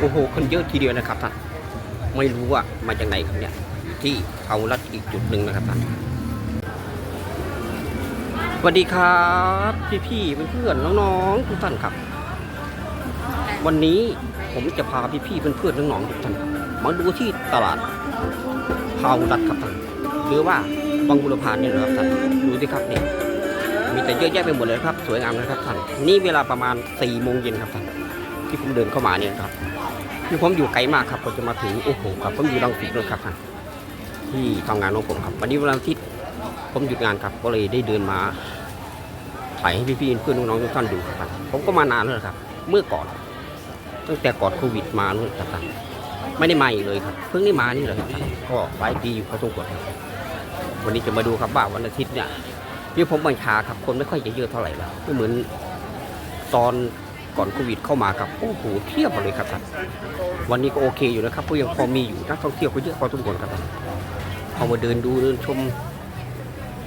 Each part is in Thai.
โอ้โหคนเยอะทีเดียวนะครับท่านไม่รู้ว่ามาจากไหนครับเนี่ย ที่เอารัดอีกจุดหนึ่งนะครับท่านสวัสดีครับพี่พี่เพื่อนๆน้องๆทุกท่านครับ วันนี้ผมจะพาพี่พี่เพื่อนๆน้องๆทุกท่านมาดูที่ตลาดพารัดครับท่านหรือว่าบางบุรพานี่นะครับท่านดูสิครับเนี่ยมีแต่เยอะแยะไปหมดเลยครับ สวยงามนะครับท่านนี่เวลาประมาณ4ี่โมงเย็นครับท่านที่ผมเดินเข้ามาเนี่ยครับ คือผมอยู่ไกลมากครับผมจะมาถึงโอ้โหครับผมอยู่รังสิตด้วยครับที่ทำงานของผมครับ วันนี้วันอาทิตย์ผมหยุดงานครับก็เลยได้เดินมาถ่ายให้พี่ๆเพื่อนน้องๆทุกท่านดูครับ ผมก็มานานแล้วครับ เมื่อก่อน ตั้งแต่ก่อนโควิดมานู่นครับท่านไม่ได้มาอีกเลยครับ เพิ่งได้มานี่แหละครับก็หลายปีอยู่พอสมควรครับวันนี้จะมาดูครับว่าวันอาทิตย์เนี่ยที่ผมบัญชาครับคนไม่ค่อยจะเยอะเท่าไหร่แล้วไม่เหมือนตอน ก่อนโควิดเข้ามาครับโอ้โหเทียบเลยครับท่านวันนี้ก็โอเคอยู่นะครับก็ยังพอมีอยู่นักท่องเที่ยวก็เยอะพอสมควรครับเอามาเดินดูเดินชม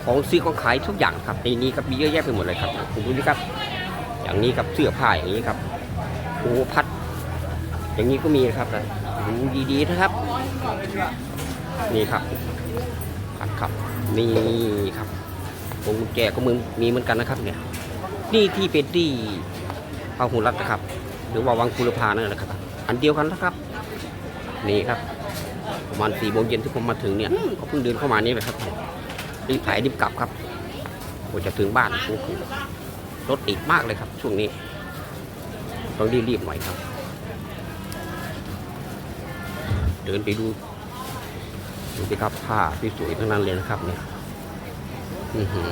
ของซื้อของขายทุกอย่างครับในนี้ครับมีเยอะแยะไปหมดเลยครับคุณดูนี่ครับ อย่างนี้ครับเสื้อผ้าอย่างนี้ครับโอ้พัด อย่างนี้ก็มีนะครับนะดูดีๆนะครับ นี่ครับพัดครับนี่ครับวงกุญแจก็มือมีเหมือนกันนะครับเนี่ยนี่ที่เป็นที่าหุรัตนะครับ หรือว่าวังคุรพานั่นแหละครับ อันเดียวกันแล้วครับ นี่ครับ ประมาณสี่โมงเย็นที่ผมมาถึงเนี่ยก็เพิ่งเดินเข้ามานี่แหละครับรีบถ่ายรีบกลับครับกว่าจะถึงบ้านโอ้โหรถติดมากเลยครับ ช่วงนี้ ต้องรีบรีบๆหน่อยครับ เดินไปดูดูสิครับผ้าที่สวยทั้งนั้นเลยนะครับเนี่ย อือหือ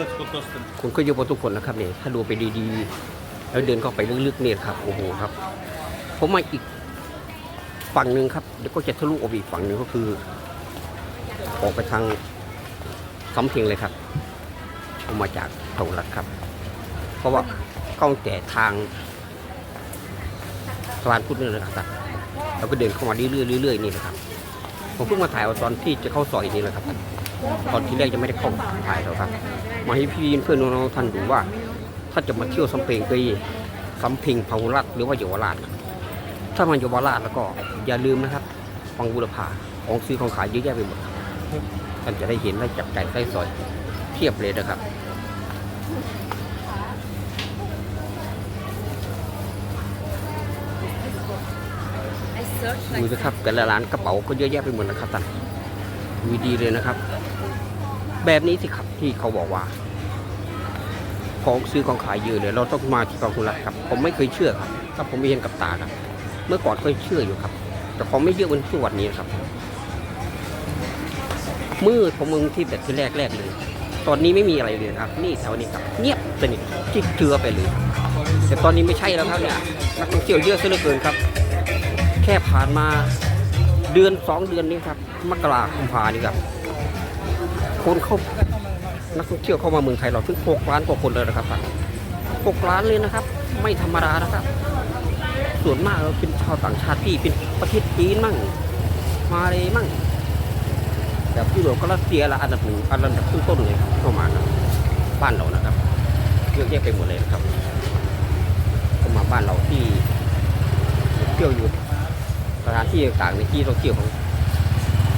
दच को कोस्ट คนก็เยอะพอทุกคนนะครับเนี่ยถ้าดูไปดีๆ แล้วเดินเข้าไปลึกๆเนี่ยครับโอ้โหครับ ผมมาอีกฝั่งหนึ่งครับเดี๋ยวก็จะทะลุออกไปอีกฝั่งหนึ่งก็คือ ออกไปทางสำเพ็งเลยครับออกมาจากเถารัดครับ เพราะว่าเข้าแต่ทางสะพานพุทธนี่แหละครับ เราก็เดินเข้ามาเรื่อยๆเรื่อยๆนี่แหละครับผมเพิ่งมาถ่ายเอาตอนที่จะเข้าซอยนี่แหละครับ ตอนที่แรกยังไม่ได้เข้าถ่ายหรอกครับ มาให้พี่เพื่อนน้องๆท่านดูว่า ถ้าจะมาเที่ยวสำเพ็งไปสำเพ็งพาหุรัตหรือว่าเยาวราชถ้ามาเยาวราชแล้วก็อย่าลืมนะครับฟังบุรพาของซื้อของขายเยอะแยะไปหมดครับท่านจะได้เห็นได้จับใจใส่สอยเทียบเลยนะครับ ดูนะครับแต่ละร้านกระเป๋าก็เยอะแยะไปหมดนะครับท่านดูดีเลยนะครับ แบบนี้สิครับที่เขาบอกว่า ของซื้อของขายเยอะเลยเราต้องมาที่กองทุนรัฐครับ ผมไม่เคยเชื่อครับถ้าผมไม่เห็นกับตาครับเมื่อก่อนเคยเชื่ออยู่ครับ แต่ของไม่เยอะเหมือนทุกวันนี้นะครับมืดผมมึงที่แต่ที่แรกแรกเลย ตอนนี้ไม่มีอะไรเลยนะครับ นี่แถวนี้ครับ เงียบสนิทที่เจือไปเลยแต่ตอนนี้ไม่ใช่แล้วครับเนี่ยนักท่องเที่ยวเยอะซะเหลือเกินครับ แค่ผ่านมาเดือนสองเดือนนี้ครับ มกราคมพานี่ครับ คนเข้านักท่องเที่ยวเข้ามาเมืองไทยเราถึงหกล้านกว่าคนเลยนะครับหกล้านเลยนะครับ ไม่ธรรมดานะครับ ส่วนมากเราเป็นชาวต่างชาติที่เป็นประเทศจีนมั่ง มาเลยมั่งแบบยุโรปก็รัสเซียละอันดับหนึ่งอันดับต้นๆเลยครับเข้ามาครับบ้านเรานะครับเยอะแยะไปหมดเลยนะครับเข้ามาบ้านเราที่เที่ยวอยู่ สถานที่ต่างๆในที่ท่องเที่ยวของ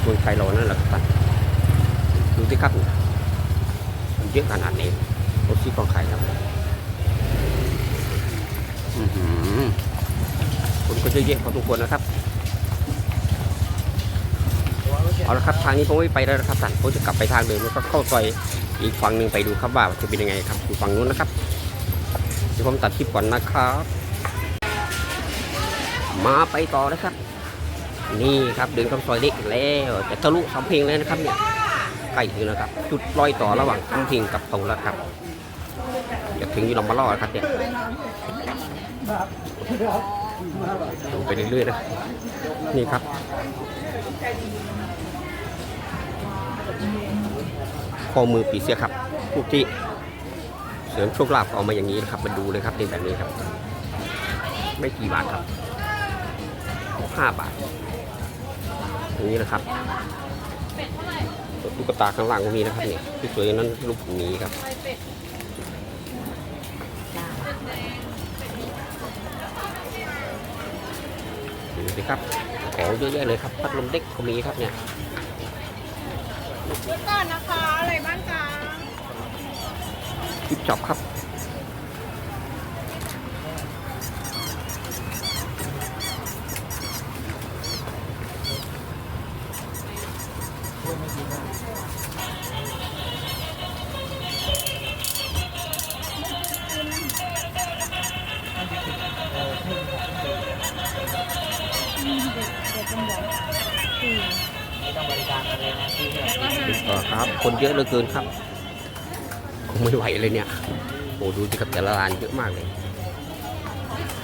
เมืองไทยเรานั่นแหละครับดูสิครับมันเยอะขนาดไหนรถซีกองไข่ครับคนก็เยอะแยะพอทุกคนนะครับเอาละครับทางนี้ผมไม่ไปแล้วนะครับท่านผมจะกลับไปทางเดิมแล้วก็เข้าซอยอีกฝั่งหนึ่งไปดูครับว่าจะเป็นยังไงครับอยู่ฝั่งนู้นนะครับเดี๋ยวผมตัดคลิปก่อนนะครับ มาไปต่อนะครับ นี่ครับเดินเข้าซอยเล็กอีกแล้วจะทะลุสำเพ็งแล้วนะครับเนี่ยใกล้ถึงแล้วครับ จุดรอยต่อระหว่างสำเพ็งกับเถาแล้วครับจะถึงอยู่ลำมาล่อครับเนี่ยดูไปเรื่อยๆนะนี่ครับข้อมือปีเสียครับพวกที่เสริมโชคลาภเอามาอย่างนี้นะครับมาดูเลยครับเป็นแบบนี้ครับ ไม่กี่บาทครับห้าบาท นี้นะครับตุ๊กตาข้างล่างก็มีนะครับเนี่ยสวยๆนั้นรูปหมีครับดูสิครับของเยอะแยะเลยครับ พัดลมเด็กก็มีครับเนี่ยเดี๋ยวก่อนนะคะอะไรบ้างจ๊ะกิฟช็อปครับ ก็ครับ คนเยอะเหลือเกินครับคงไม่ไหวเลยเนี่ยโอ้ดูสิครับแต่ละร้านเยอะมากเลย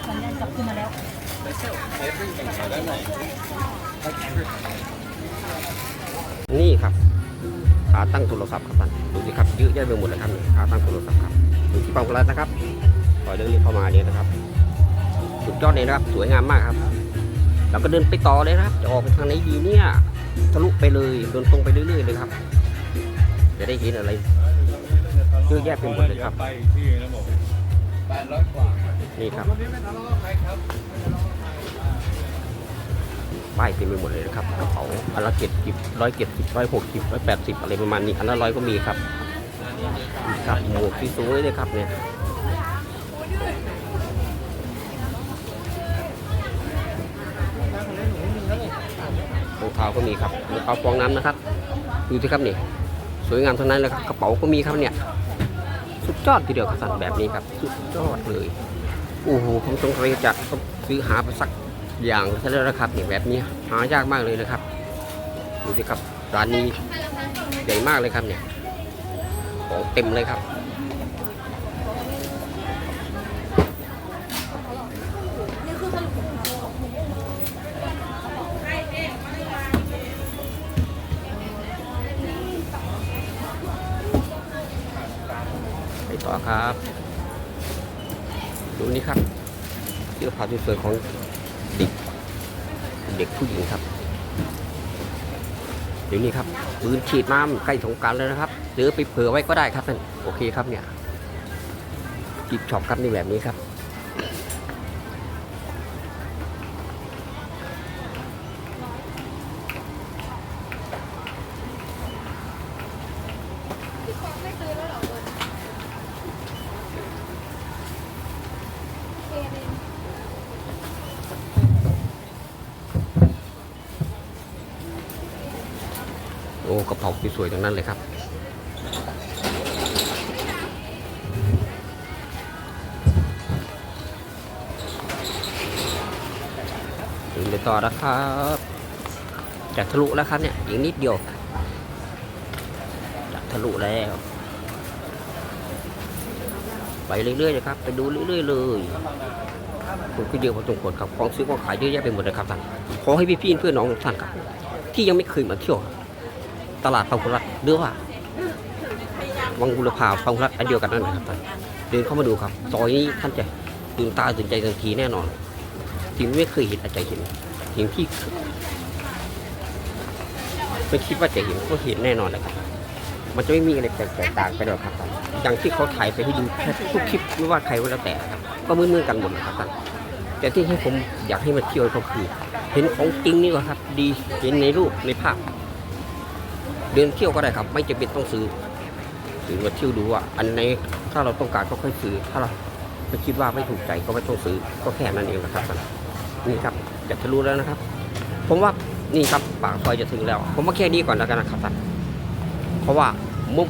สัญญาณกลับขึ้นมาแล้วนี่ครับขาตั้งโทรศัพท์ครับท่านดูสิครับเยอะแยะไปหมดเลยครับนี่ขาตั้งโทรศัพท์ครับอยู่ที่ปังกุรัตนะครับปล่อยเดินเข้ามาเนี่ยนะครับสุดยอดเลยนะครับ สวยงามมากครับ เราก็เดินไปต่อเลยครับ จะออกไปทางไหนดีเนี่ยทะลุไปเลยเดินตรงไปเรื่อยๆเลยครับ จะได้เห็นอะไรเยอะแยะไปหมดเลยครับไปที่นะบอกแปดร้อยกว่านี่ครับวันนี้ไม่ทะเป้ายเต็มไปหมดเลยนะครับกระเป๋าอันละเจ็ดสิบร้อยเจ็ดสิบร้อยหกสิบร้อยแปดสิบอะไรประมาณนี้อันละร้อยก็มีครับครับหมวกที่สวยเลยครับเนี่ย รองเท้าก็มีครับรองเท้าฟองน้ำนะครับ ดูสิครับนี่ สวยงามทั้งนั้นเลยครับกระเป๋าก็มีครับเนี่ย สุดยอดทีเดียวครับสั่นแบบนี้ครับ สุดยอดเลยโอ้โหผมสงสัยจะซื้อหาไปสักอย่างซะแล้วนะครับเนี่ยแบบนี้หายากมากเลยนะครับดูสิครับร้านนี้ใหญ่มากเลยครับเนี่ยของเต็มเลยครับ ครับ ดูนี่ครับเสื้อผ้าสวยๆของเด็กเด็กผู้หญิงครับเดี๋ยวนี้ครับปืนฉีดน้ำใกล้สงการแล้วนะครับซื้อไปเผื่อไว้ก็ได้ครับท่านโอเคครับเนี่ยจิบช็อปครับในแบบนี้ครับโสวยๆทั้งนั้นเลยครับ ถึงไปต่อแล้วครับจะทะลุแล้วครับเนี่ยอีกนิดเดียวจะทะลุแล้ว ไปเรื่อยๆเลยครับ ไปดูเรื่อยๆเลยผมก็เยอะพอสมควรครับของซื้อของขายเยอะแยะไปหมดเลยครับท่านขอให้พี่ๆเพื่อนน้องทุกท่านครับ ที่ยังไม่เคยมาเที่ยว ตลาดพาหุรัตหรือว่าวังบุรพาพาหุรัตอันเดียวกันนั่นนะครับท่านเดินเข้ามาดูครับซอยนี้ท่านจะตื่นตาตื่นใจทันทีแน่นอนสิ่งที่ไม่เคยเห็นอาจจะเห็นสิ่งที่ไม่คิดว่าจะเห็นก็เห็นแน่นอนเลยครับ มันจะไม่มีอะไรแตกต่างไปหรอกครับท่านอย่างที่เขาถ่ายไปให้ดูทุกคลิปไม่ว่าใครก็แล้วแต่ครับก็เหมือนๆกันหมดนะครับท่านแต่ที่ให้ผมอยากให้มาเที่ยวก็คือ เห็นของจริงนี่ก็ครับ ดีเห็นในรูปในภาพ เดินเที่ยวก็ได้ครับ ไม่จำเป็นต้องซื้อซื้อมาเที่ยวดูว่าอันไหนถ้าเราต้องการก็ค่อยซื้อ ถ้าเราไม่คิดว่าไม่ถูกใจก็ไม่ต้องซื้อ ก็แค่นั้นเองนะครับท่านนี่ครับจะทะลุแล้วนะครับ ผมว่านี่ครับปากซอยจะถึงแล้ว ผมว่าแค่นี้ก่อนแล้วกันนะครับท่านเพราะว่าเมื่อ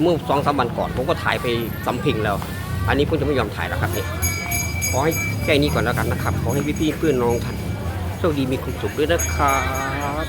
เมื่อสองสามวันก่อน ผมก็ถ่ายไปสำเพ็งแล้ว อันนี้ผมจะไม่ยอมถ่ายแล้วครับนี่ขอให้แค่นี้ก่อนแล้วกันนะครับขอให้พี่ๆเพื่อนน้องท่านโชคดีมีความสุขด้วยนะครับ